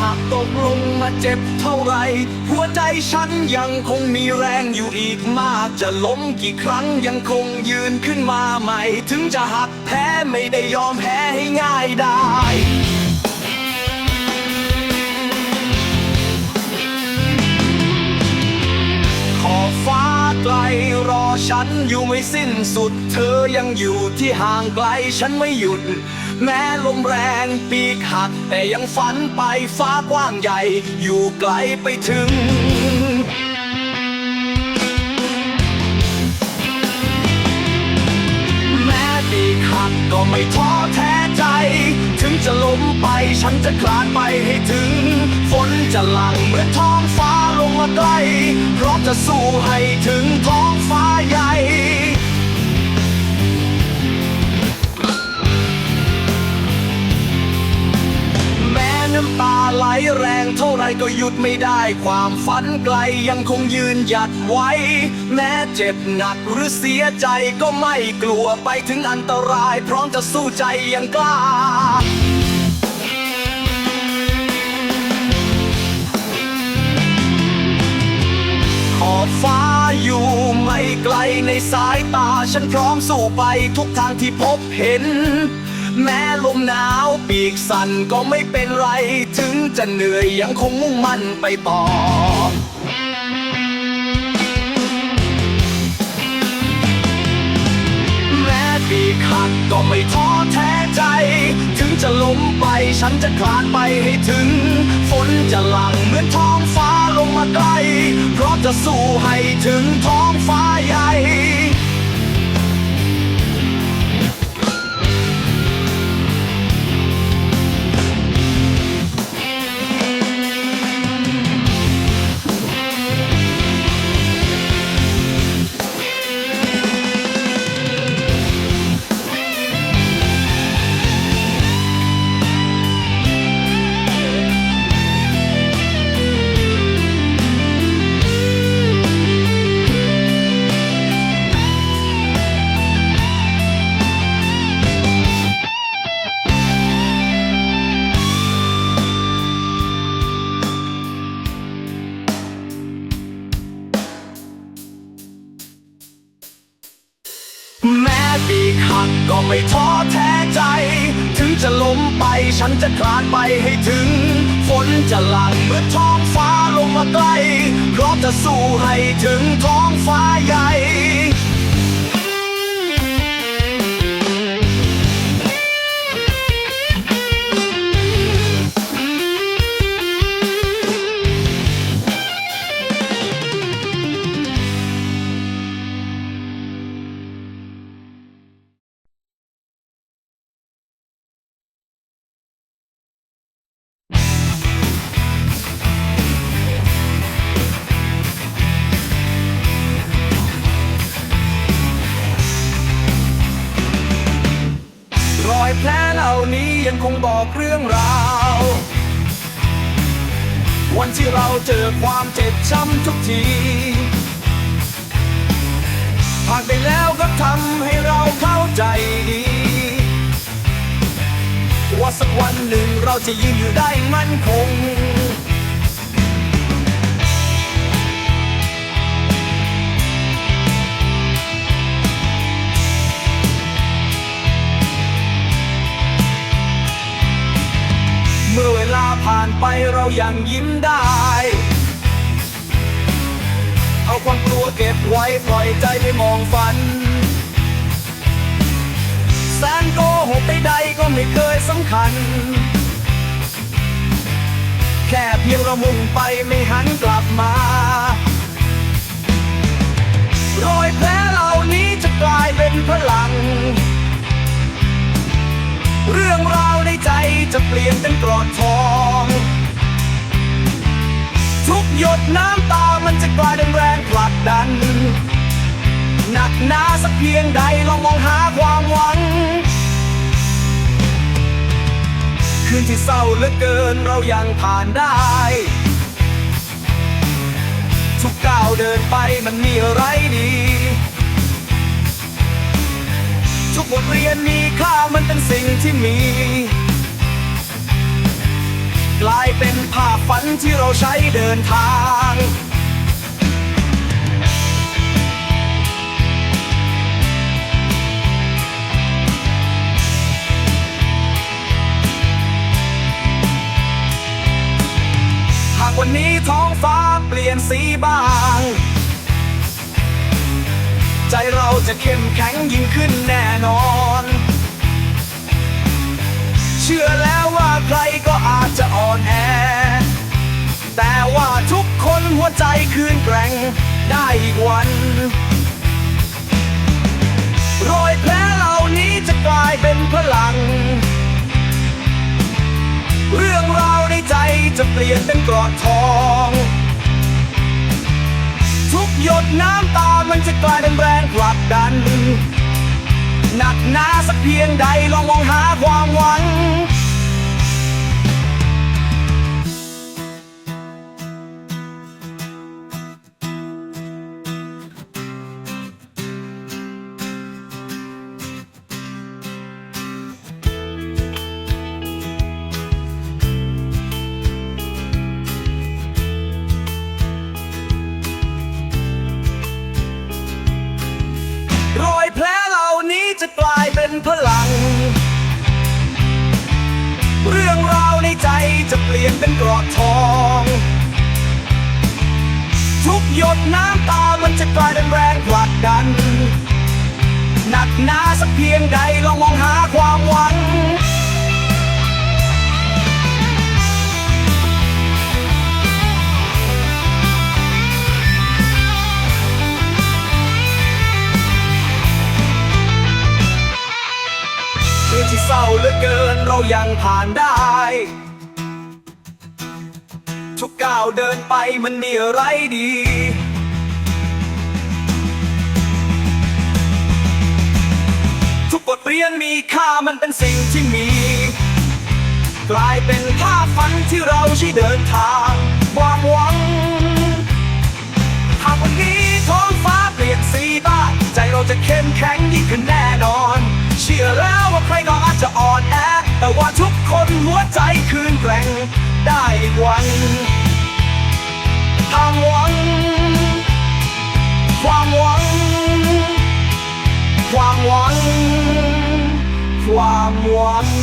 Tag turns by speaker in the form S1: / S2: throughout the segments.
S1: หักตกลงมาเจ็บเท่าไร หัวใจฉันยังคงมีแรงอยู่อีกมาก จะล้มกี่ครั้งยังคงยืนขึ้นมาใหม่ ถึงจะหักแพ้ไม่ได้ยอมแพ้ให้ง่ายได้ขอฟ้าไกลรอฉันอยู่ไม่สิ้นสุด เธอยังอยู่ที่ห่างไกลฉันไม่หยุด แม้ลมแรงปีกหัก แต่ยังฝันไปฟ้ากว้างใหญ่ อยู่ไกลไปถึง แม้ปีกหักก็ไม่ท้อแท้ใจ ถึงจะล้มไปฉันจะคลานไปให้ถึง ฝนจะหลั่งเหมือนท้องฟ้าลงมาใกล้เพราะจะสู้ให้ถึงท้องฟ้าใหญ่ น้ำตาไหลแรงเท่าไรก็หยุดไม่ได้ ความฝันไกลยังคงยืนหยัดไว้ แม้เจ็บหนักหรือเสียใจก็ไม่กลัวไปถึงอันตราย พร้อมจะสู้ใจยังกล้าขอบฟ้าอยู่ไม่ไกลในสายตา ฉันพร้อมสู้ไปทุกทางที่พบเห็น แม้ลมหนาวปีกสั่นก็ไม่เป็นไร ถึงจะเหนื่อยยังคงมุ่งมั่นไปต่อแม้ปีกหักก็ไม่ท้อแท้ใจ ถึงจะล้มไปฉันจะคลานไปให้ถึง ฝนจะหลั่งเหมือนท้องฟ้าลงมาใกล้ เพราะจะสู้ให้ถึงท้องฟ้า ปีกหักก็ไม่ท้อแท้ใจ ถึงจะล้มไปฉันจะคลานไปให้ถึง ฝนจะหลั่งเมื่อท้องฟ้าลงมาใกล้พร้อมจะสู้ให้ถึงท้องฟ้าใหญ่ คงบอกเรื่องราว วันที่เราเจอความเจ็บช้ำทุกทีผ่านไปแล้วก็ทำให้เราเข้าใจดี ว่าสักวันหนึ่งเราจะยืนอยู่ได้มั่นคง ผ่านไปเรายังยิ้มได้ เอาความกลัวเก็บไว้ปล่อยใจไปมองฝัน แสนโกหกใดๆก็ไม่เคยสำคัญ แค่เพียงเรามุ่งไปไม่หันกลับมารอยแผลเหล่านี้จะกลายเป็นพลัง เรื่องราวในใจจะเปลี่ยนเป็นกรอดทอง ทุกหยดน้ำตามันจะกลายเป็นแรงผลักดัน หนักหนาสักเพียงใดลองมองหาความหวัง คืนที่เศร้าเหลือเกินเรายังผ่านได้ ทุกก้าวเดินไปมันมีอะไรดี ทุกบทเรียนมีค่ามันเป็นสิ่งที่มี กลายเป็นภาพฝันที่เราใช้เดินทางหากวันนี้ท้องฟ้าเปลี่ยนสีบ้าง จะเข้มแข็งยิ่งขึ้นแน่นอน เชื่อแล้วว่าใครก็อาจจะอ่อนแอ แต่ว่าทุกคนหัวใจคืนแกร่งได้อีกวัน รอยแผลเหล่านี้จะกลายเป็นพลัง เรื่องราวในใจจะเปลี่ยนเป็นกรอดทอง หยดน้ำตามันจะกลายเป็นแรงผลักดัน หนักหนาสักเพียงใดลองมองหาความหวัง เป็นพลัง เรื่องราวในใจจะเปลี่ยนเป็นกรอบทอง ทุกหยดน้ำตามันจะกลายเป็นแรงผลักดัน หนักหนาสักเพียงใดลองมองหาความหวัง ยังผ่านได้ ทุกก้าวเดินไปมันมีอะไรดี ทุกบทเรียนมีค่ามันเป็นสิ่งที่มี กลายเป็นภาพฝันที่เราใช้เดินทางความหวังหากวันนี้ท้องฟ้าเปลี่ยนสีบ้างใจเราจะเข้มแข็งยิ่งขึ้นแน่นอน ได้อีกวัน ทางหวัง ความหวัง ความหวัง ความหวัง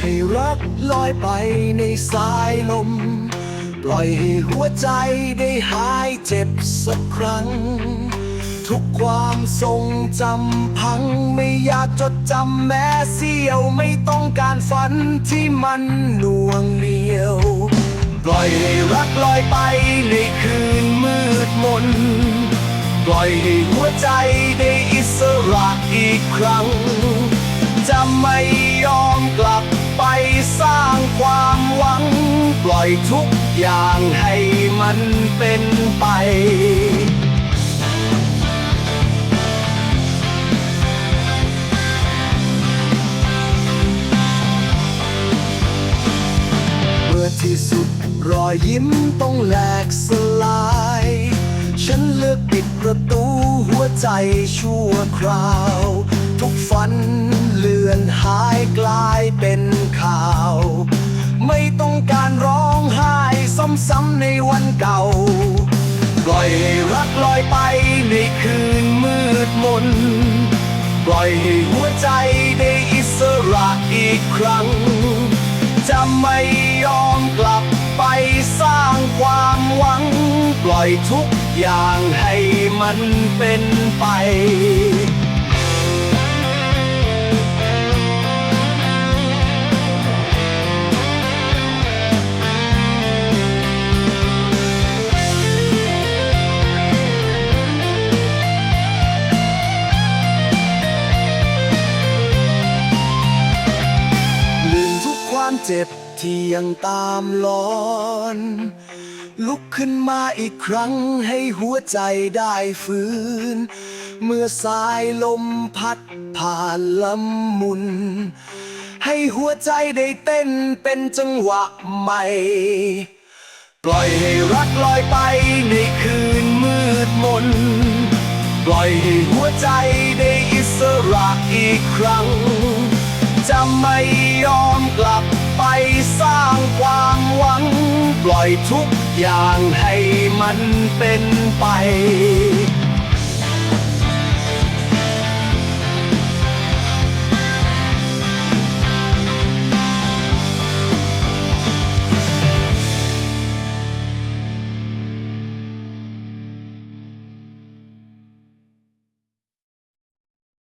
S1: ให้รักลอยไปในสายลม ปล่อยให้หัวใจได้หายเจ็บสักครั้ง ทุกความทรงจำพังไม่อยากจดจำแม้เสี้ยวไม่ต้องการฝันที่มันหน่วงเหนียว ปล่อยให้รักลอยไปในคืนมืดมน ปล่อยให้หัวใจได้อิสระอีกครั้งจะไม่ยอมกลับ ไปสร้างความหวัง ปล่อยทุกอย่างให้มันเป็นไปเมื่อที่สุดรอยยิ้มต้องแหลกสลาย ฉันเลือกปิดประตูหัวใจชั่วคราว ทุกฝันเลือน ในวันเก่าปล่อยให้รักลอยไปในคืนมืดมน ปล่อยให้หัวใจได้อิสระอีกครั้ง จะไม่ยอมกลับไปสร้างความหวัง ปล่อยทุกอย่างให้มันเป็นไป เจ็บที่ยังตามลอน ลุกขึ้นมาอีกครั้งให้หัวใจได้ฟื้น เมื่อสายลมพัดผ่านลำมุน ให้หัวใจได้เต้นเป็นจังหวะใหม่ ปล่อยให้รักลอยไปในคืนมืดมน ปล่อยให้หัวใจได้อิสระอีกครั้ง จะไม่ยอมกลับ ไปสร้างความหวัง ปล่อยทุกอย่างให้มันเป็นไป